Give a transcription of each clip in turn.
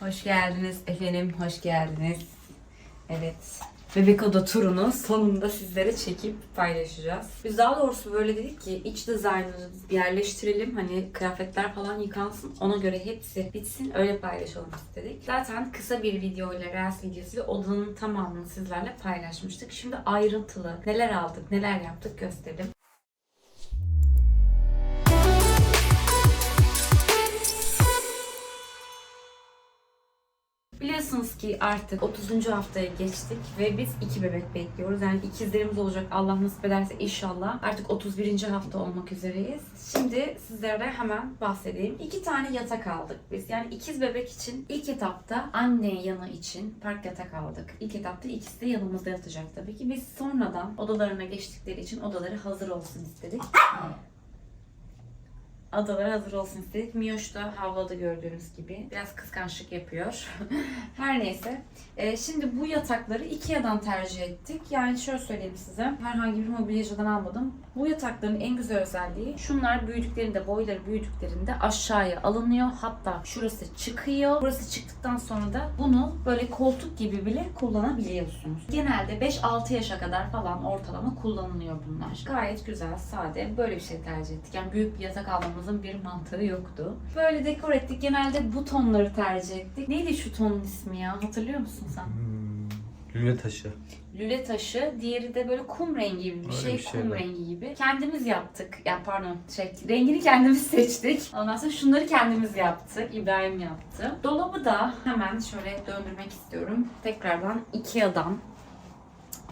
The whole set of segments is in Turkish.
Hoş geldiniz efendim, hoş geldiniz. Evet, Bebek Oda turunu sonunda sizlere çekip paylaşacağız. Biz daha doğrusu böyle dedik ki iç dizaynını yerleştirelim. Hani kıyafetler falan yıkansın. Ona göre hepsi bitsin. Öyle paylaşalım istedik. Zaten kısa bir video ile Reels videosu ve odanın tamamını sizlerle paylaşmıştık. Şimdi ayrıntılı neler aldık, neler yaptık gösterelim. Biliyorsunuz ki artık 30. haftaya geçtik ve biz iki bebek bekliyoruz. Yani ikizlerimiz olacak Allah nasip ederse inşallah. Artık 31. hafta olmak üzereyiz. Şimdi sizlere hemen bahsedeyim. İki tane yatak aldık biz. Yani ikiz bebek için ilk etapta anne yanı için park yatak aldık. İlk etapta ikisi de yanımızda yatacak tabii ki. Biz sonradan odalarına geçtikleri için odaları hazır olsun istedik. Adalara hazır olsun istedik. Miyoş da havladı gördüğünüz gibi. Biraz kıskançlık yapıyor. Her neyse. Ee, şimdi bu yatakları Ikea'dan tercih ettik. Yani şöyle söyleyeyim size. Herhangi bir mobilyacıdan almadım. Bu yatakların en güzel özelliği şunlar büyüdüklerinde, boyları büyüdüklerinde aşağıya alınıyor. Hatta şurası çıkıyor. Burası çıktıktan sonra da bunu böyle koltuk gibi bile kullanabiliyorsunuz. Genelde 5-6 yaşa kadar falan ortalama kullanılıyor bunlar. Gayet güzel, sade. Böyle bir şey tercih ettik. Yani büyük bir yatak almamızın bir mantığı yoktu. Böyle dekor ettik. Genelde bu tonları tercih ettik. Neydi şu tonun ismi ya? Hatırlıyor musun sen? Hmm, lüle taşı. lüle taşı, diğeri de böyle kum rengi gibi bir Öyle şey, bir şey kum var. rengi gibi. Kendimiz yaptık. Yani pardon, şey, rengini kendimiz seçtik. Ondan sonra şunları kendimiz yaptık. İbrahim yaptı. Dolabı da hemen şöyle döndürmek istiyorum. Tekrardan Ikea'dan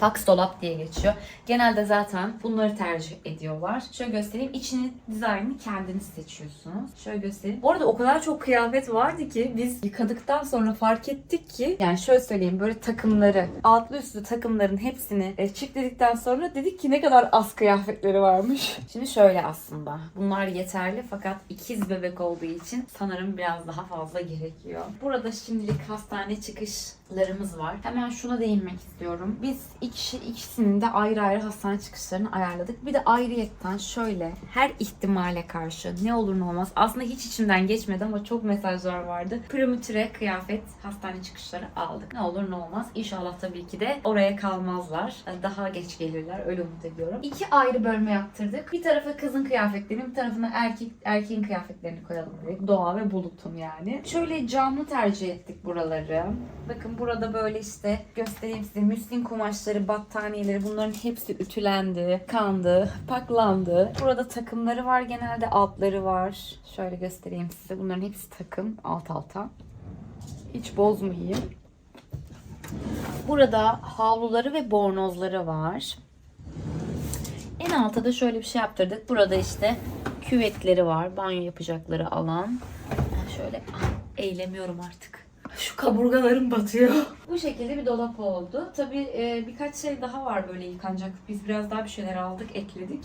Fax dolap diye geçiyor. Genelde zaten bunları tercih ediyorlar. Şöyle göstereyim. İçini, dizaynını kendiniz seçiyorsunuz. Şöyle göstereyim. Bu arada o kadar çok kıyafet vardı ki biz yıkadıktan sonra fark ettik ki yani şöyle söyleyeyim böyle takımları altlı üstlü takımların hepsini e, çiftledikten sonra dedik ki ne kadar az kıyafetleri varmış. Şimdi şöyle aslında. Bunlar yeterli fakat ikiz bebek olduğu için sanırım biraz daha fazla gerekiyor. Burada şimdilik hastane çıkışlarımız var. Hemen şuna değinmek istiyorum. Biz ikisi, ikisinin de ayrı ayrı hastane çıkışlarını ayarladık. Bir de ayrıyetten şöyle her ihtimale karşı ne olur ne olmaz. Aslında hiç içimden geçmedi ama çok mesajlar vardı. Primitüre kıyafet hastane çıkışları aldık. Ne olur ne olmaz. İnşallah tabii ki de oraya kalmazlar. Daha geç gelirler. Öyle umut ediyorum. İki ayrı bölme yaptırdık. Bir tarafa kızın kıyafetlerini, bir tarafına erkek erkeğin kıyafetlerini koyalım dedik. Doğa ve bulutun yani. Şöyle camlı tercih ettik buraları. Bakın burada böyle işte göstereyim size müslin kumaşları, battaniyeleri bunların hepsi ütülendi, kandı, paklandı. Burada takımları var genelde altları var. Şöyle göstereyim size. Bunların hepsi takım alt alta. Hiç bozmayayım. Burada havluları ve bornozları var. En altta da şöyle bir şey yaptırdık. Burada işte küvetleri var. Banyo yapacakları alan. Ben şöyle ah, eğlemiyorum artık. Şu kaburgalarım batıyor. Bu şekilde bir dolap oldu. Tabii e, birkaç şey daha var böyle yıkanacak. Biz biraz daha bir şeyler aldık, ekledik.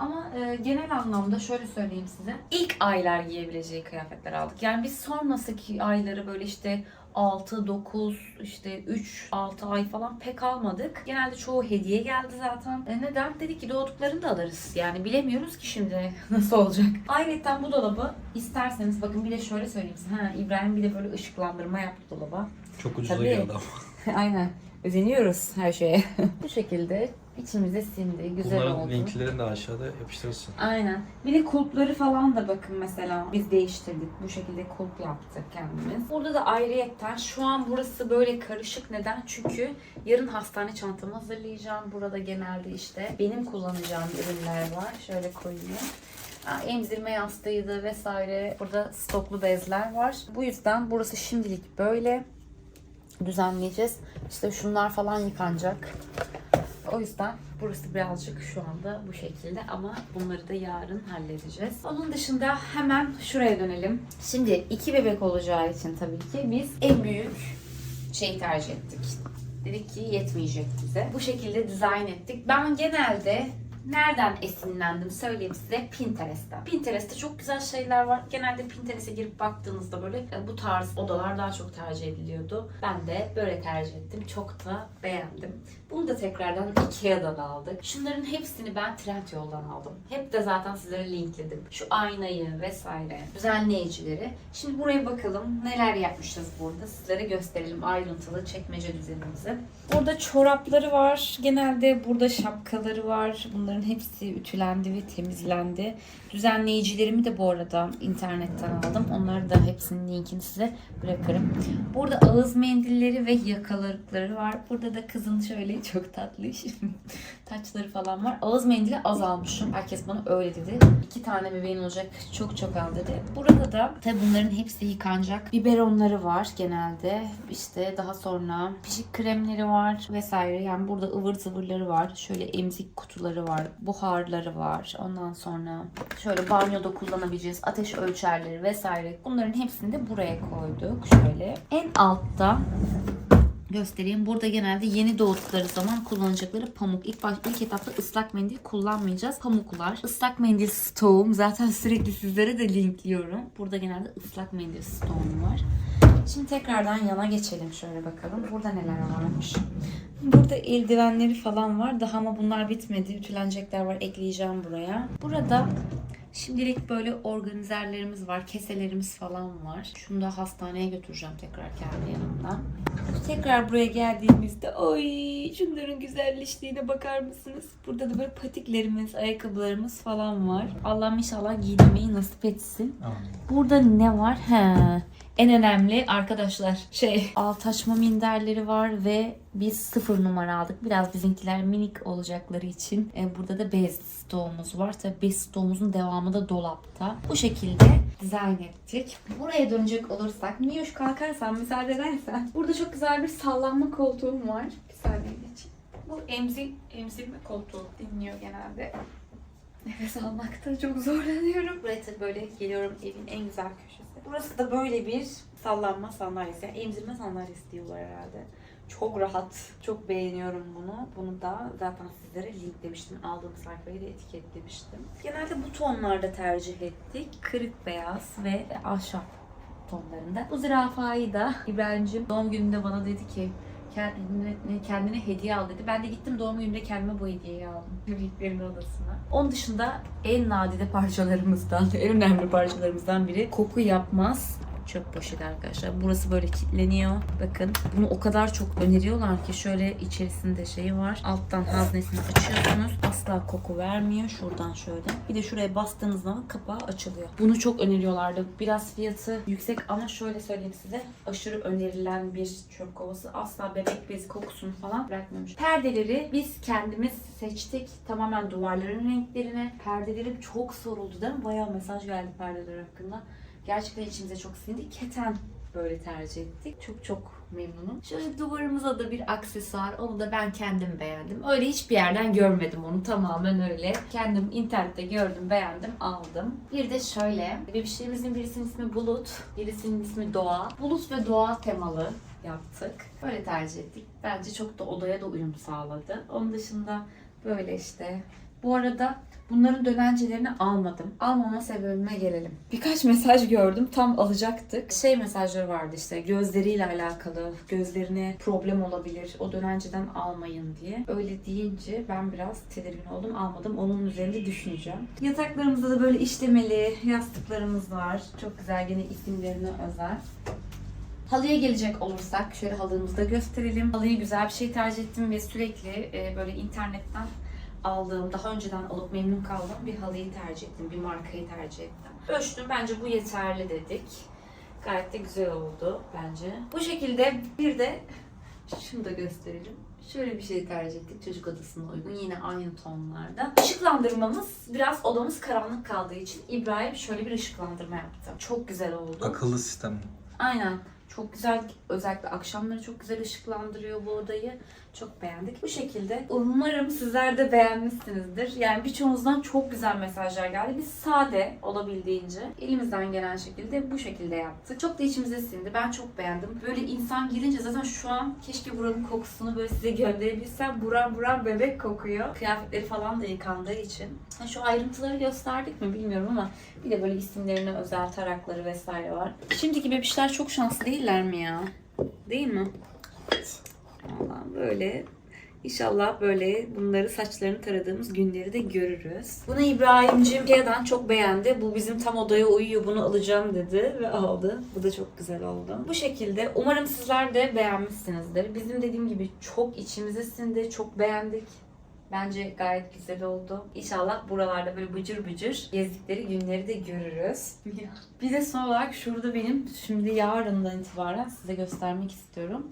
Ama e, genel anlamda şöyle söyleyeyim size. İlk aylar giyebileceği kıyafetler aldık. Yani biz sonrasındaki ayları böyle işte 6, 9, işte 3, 6 ay falan pek almadık. Genelde çoğu hediye geldi zaten. E neden? Dedik ki doğduklarını da alırız. Yani bilemiyoruz ki şimdi nasıl olacak. Ayrıca bu dolabı isterseniz bakın bir de şöyle söyleyeyim size. Ha, İbrahim bir de böyle ışıklandırma yaptı dolaba. Çok ucuza Tabii. geldi ama. Aynen. Özeniyoruz her şeye. bu şekilde içimize sindi. Güzel Bunların oldu. linklerini de aşağıda yapıştırırsın. Aynen. Bir de kulpları falan da bakın mesela biz değiştirdik. Bu şekilde kulp yaptık kendimiz. Burada da ayrıyetten şu an burası böyle karışık. Neden? Çünkü yarın hastane çantamı hazırlayacağım. Burada genelde işte benim kullanacağım ürünler var. Şöyle koyayım. Emzirme yastığıydı vesaire. Burada stoklu bezler var. Bu yüzden burası şimdilik böyle düzenleyeceğiz. İşte şunlar falan yıkanacak. O yüzden burası birazcık şu anda bu şekilde ama bunları da yarın halledeceğiz. Onun dışında hemen şuraya dönelim. Şimdi iki bebek olacağı için tabii ki biz en büyük şeyi tercih ettik. Dedik ki yetmeyecek bize. Bu şekilde dizayn ettik. Ben genelde Nereden esinlendim söyleyeyim size Pinterest'ten. Pinterest'te çok güzel şeyler var. Genelde Pinterest'e girip baktığınızda böyle e, bu tarz odalar daha çok tercih ediliyordu. Ben de böyle tercih ettim. Çok da beğendim. Bunu da tekrardan Ikea'dan aldık. Şunların hepsini ben Trendyol'dan aldım. Hep de zaten sizlere linkledim. Şu aynayı vesaire, düzenleyicileri. Şimdi buraya bakalım neler yapmışız burada. Sizlere gösterelim ayrıntılı çekmece düzenimizi. Burada çorapları var. Genelde burada şapkaları var. Bunların hepsi ütülendi ve temizlendi. Düzenleyicilerimi de bu arada internetten aldım. Onları da hepsinin linkini size bırakırım. Burada ağız mendilleri ve yakalarıkları var. Burada da kızın şöyle çok tatlış taçları falan var. Ağız mendili az almışım. Herkes bana öyle dedi. İki tane bebeğin olacak çok çok al dedi. Burada da tabi bunların hepsi yıkanacak. Biberonları var genelde. İşte daha sonra pişik kremleri var vesaire. Yani burada ıvır zıvırları var. Şöyle emzik kutuları var. Buharları var. Ondan sonra şöyle banyoda kullanabileceğiz ateş ölçerleri vesaire. Bunların hepsini de buraya koyduk. Şöyle. En altta göstereyim. Burada genelde yeni doğdukları zaman kullanacakları pamuk. İlk baş, ilk etapta ıslak mendil kullanmayacağız. Pamuklar. Islak mendil stoğum. Zaten sürekli sizlere de linkliyorum. Burada genelde ıslak mendil stoğum var. Şimdi tekrardan yana geçelim şöyle bakalım. Burada neler varmış. Burada eldivenleri falan var. Daha ama bunlar bitmedi. Ütülenecekler var. Ekleyeceğim buraya. Burada Şimdilik böyle organizerlerimiz var, keselerimiz falan var. Şunu da hastaneye götüreceğim tekrar kendi yanımdan. Tekrar buraya geldiğimizde oy şunların güzelleştiğine bakar mısınız? Burada da böyle patiklerimiz, ayakkabılarımız falan var. Allah'ım inşallah giydirmeyi nasip etsin. Burada ne var? He. En önemli arkadaşlar şey alt açma minderleri var ve biz sıfır numara aldık. Biraz bizimkiler minik olacakları için. E, burada da bez stoğumuz var. Tabi bez stoğumuzun devamı da dolapta. Bu şekilde dizayn ettik. Buraya dönecek olursak Miyoş kalkarsan müsaade edersen. Burada çok güzel bir sallanma koltuğum var. Bir saniye geçeyim. Bu emzir, emzirme koltuğu dinliyor genelde. Nefes almakta çok zorlanıyorum. Buraya böyle geliyorum evin en güzel köşesi. Burası da böyle bir sallanma sandalyesi. Yani emzirme sandalyesi diyorlar herhalde. Çok rahat. Çok beğeniyorum bunu. Bunu da zaten sizlere linklemiştim. Aldığım sayfayı da etiketlemiştim. Genelde bu tonlarda tercih ettik. Kırık beyaz ve ahşap tonlarında. Bu zürafayı da İbrahim'cim doğum gününde bana dedi ki kendine, kendine hediye al dedi. Ben de gittim doğum günümde kendime bu hediyeyi aldım. Büyüklerin odasına. Onun dışında en nadide parçalarımızdan, en önemli parçalarımızdan biri koku yapmaz çöp poşeti arkadaşlar. Burası böyle kilitleniyor. Bakın bunu o kadar çok öneriyorlar ki şöyle içerisinde şeyi var. Alttan haznesini açıyorsunuz. Asla koku vermiyor. Şuradan şöyle. Bir de şuraya bastığınız zaman kapağı açılıyor. Bunu çok öneriyorlardı. Biraz fiyatı yüksek ama şöyle söyleyeyim size. Aşırı önerilen bir çöp kovası. Asla bebek bezi kokusunu falan bırakmamış. Perdeleri biz kendimiz seçtik. Tamamen duvarların renklerine. Perdelerim çok soruldu değil mi? Bayağı mesaj geldi perdeler hakkında. Gerçekten içimize çok sindi. Keten böyle tercih ettik. Çok çok memnunum. Şöyle duvarımıza da bir aksesuar. Onu da ben kendim beğendim. Öyle hiçbir yerden görmedim onu. Tamamen öyle. Kendim internette gördüm, beğendim, aldım. Bir de şöyle. Bebişlerimizin birisinin ismi Bulut. Birisinin ismi Doğa. Bulut ve Doğa temalı yaptık. Böyle tercih ettik. Bence çok da odaya da uyum sağladı. Onun dışında böyle işte. Bu arada Bunların dönencelerini almadım. Almama sebebime gelelim. Birkaç mesaj gördüm. Tam alacaktık. Şey mesajları vardı işte gözleriyle alakalı. Gözlerine problem olabilir. O dönenceden almayın diye. Öyle deyince ben biraz tedirgin oldum. Almadım. Onun üzerinde düşüneceğim. Yataklarımızda da böyle işlemeli yastıklarımız var. Çok güzel. Yine isimlerine özel. Halıya gelecek olursak şöyle halımızı da gösterelim. Halıyı güzel bir şey tercih ettim ve sürekli e, böyle internetten aldığım, daha önceden alıp memnun kaldığım bir halıyı tercih ettim. Bir markayı tercih ettim. Ölçtüm. Bence bu yeterli dedik. Gayet de güzel oldu bence. Bu şekilde bir de şunu da gösterelim. Şöyle bir şey tercih ettik çocuk odasına uygun. Yine aynı tonlarda. Işıklandırmamız biraz odamız karanlık kaldığı için İbrahim şöyle bir ışıklandırma yaptı. Çok güzel oldu. Akıllı sistem. Aynen. Çok güzel, özellikle akşamları çok güzel ışıklandırıyor bu odayı. Çok beğendik. Bu şekilde umarım sizler de beğenmişsinizdir. Yani birçoğunuzdan çok güzel mesajlar geldi. Biz sade olabildiğince elimizden gelen şekilde bu şekilde yaptık. Çok da içimize sindi. Ben çok beğendim. Böyle insan girince zaten şu an keşke buranın kokusunu böyle size gönderebilsem. Buram buram bebek kokuyor. Kıyafetleri falan da yıkandığı için. Ha, Şu ayrıntıları gösterdik mi bilmiyorum ama bir de böyle isimlerine özel tarakları vesaire var. Şimdiki bebişler çok şanslı değiller mi ya? Değil mi? Valla böyle İnşallah böyle bunları saçlarını taradığımız günleri de görürüz. Bunu İbrahim'cim Ikea'dan çok beğendi. Bu bizim tam odaya uyuyor bunu alacağım dedi ve aldı. Bu da çok güzel oldu. Bu şekilde umarım sizler de beğenmişsinizdir. Bizim dediğim gibi çok içimize sindi. Çok beğendik. Bence gayet güzel oldu. İnşallah buralarda böyle bıcır bıcır gezdikleri günleri de görürüz. Bir de son olarak şurada benim şimdi yarından itibaren size göstermek istiyorum.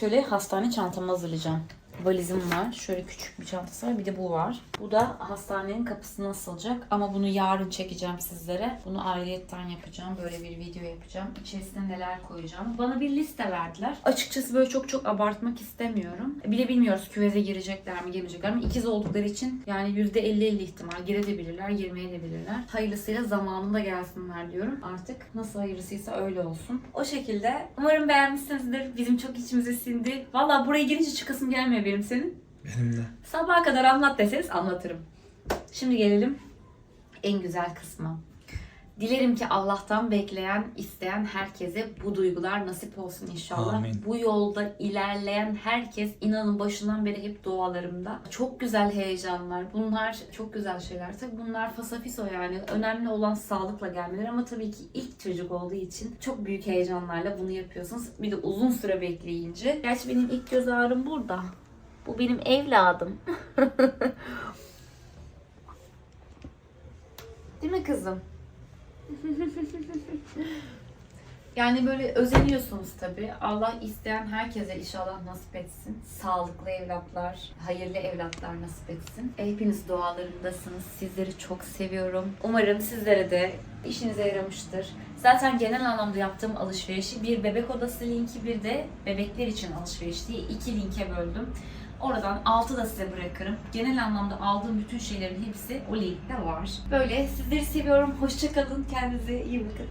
Şöyle hastane çantamı hazırlayacağım. Valizim var. Şöyle küçük bir çantası var. Bir de bu var. Bu da hastanenin kapısına asılacak. Ama bunu yarın çekeceğim sizlere. Bunu ayrıyetten yapacağım. Böyle bir video yapacağım. İçerisine neler koyacağım. Bana bir liste verdiler. Açıkçası böyle çok çok abartmak istemiyorum. Bir de bilmiyoruz küveze girecekler mi girmeyecekler mi. İkiz oldukları için yani %50-50 ihtimal girebilirler, girmeyebilirler. Hayırlısıyla zamanında gelsinler diyorum. Artık nasıl hayırlısıysa öyle olsun. O şekilde. Umarım beğenmişsinizdir. Bizim çok içimize sindi. Valla buraya girince çıkasım gelmiyor benim senin. Benim de. Sabaha kadar anlat deseniz anlatırım. Şimdi gelelim en güzel kısma. Dilerim ki Allah'tan bekleyen, isteyen herkese bu duygular nasip olsun inşallah. Amin. Bu yolda ilerleyen herkes inanın başından beri hep dualarımda. Çok güzel heyecanlar. Bunlar çok güzel şeyler. Tabii bunlar fasafiso yani. Önemli olan sağlıkla gelmeleri ama tabii ki ilk çocuk olduğu için çok büyük heyecanlarla bunu yapıyorsunuz. Bir de uzun süre bekleyince. Gerçi benim ilk göz ağrım burada. Bu benim evladım. Değil mi kızım? yani böyle özeniyorsunuz tabii. Allah isteyen herkese inşallah nasip etsin. Sağlıklı evlatlar, hayırlı evlatlar nasip etsin. Hepiniz dualarındasınız. Sizleri çok seviyorum. Umarım sizlere de işinize yaramıştır. Zaten genel anlamda yaptığım alışverişi bir bebek odası linki bir de bebekler için alışveriş diye iki linke böldüm. Oradan altı da size bırakırım. Genel anlamda aldığım bütün şeylerin hepsi o linkte var. Böyle sizleri seviyorum. Hoşçakalın. Kendinize iyi bakın.